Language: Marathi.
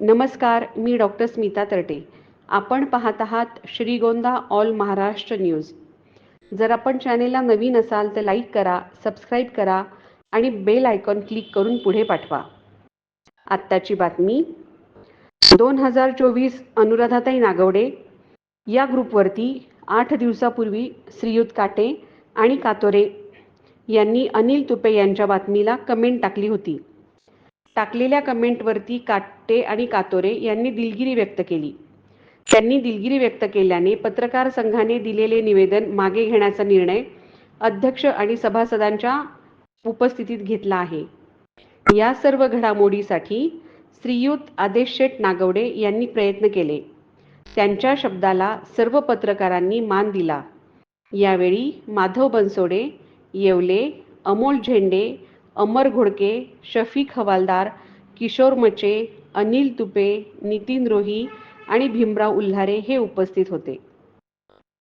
नमस्कार मी डॉक्टर स्मिता तरटे. आपण पाहत आहात श्रीगोंदा ऑल महाराष्ट्र न्यूज. जर आपण चॅनेलला नवीन असाल तर लाईक करा सबस्क्राईब करा आणि बेल आयकॉन क्लिक करून पुढे पाठवा. आत्ताची बातमी. दोन हजार चोवीस अनुराधाताई नागवडे या ग्रुपवरती आठ दिवसापूर्वी श्रीयुत काटे आणि कातोरे यांनी अनिल तुपे यांच्या बातमीला कमेंट टाकली होती. टाकलेल्या कमेंटवरती काटे आणि कातोरे यांनी दिलगिरी व्यक्त केली. त्यांनी दिलगिरी व्यक्त केल्याने पत्रकार संघाने दिलेले निवेदन मागे घेण्याचा निर्णय अध्यक्ष आणि सभासदांच्या उपस्थितीत घेतला आहे. या सर्व घडामोडीसाठी श्रीयुत आदेश शेठ नागवडे यांनी प्रयत्न केले. त्यांच्या शब्दाला सर्व पत्रकारांनी मान दिला. यावेळी माधव बनसोडे येवले अमोल झेंडे अमर घोडके शफीक हवालदार किशोर मचे अनिल तुपे नितीन रोही आणि भीमराव उल्हारे हे उपस्थित होते.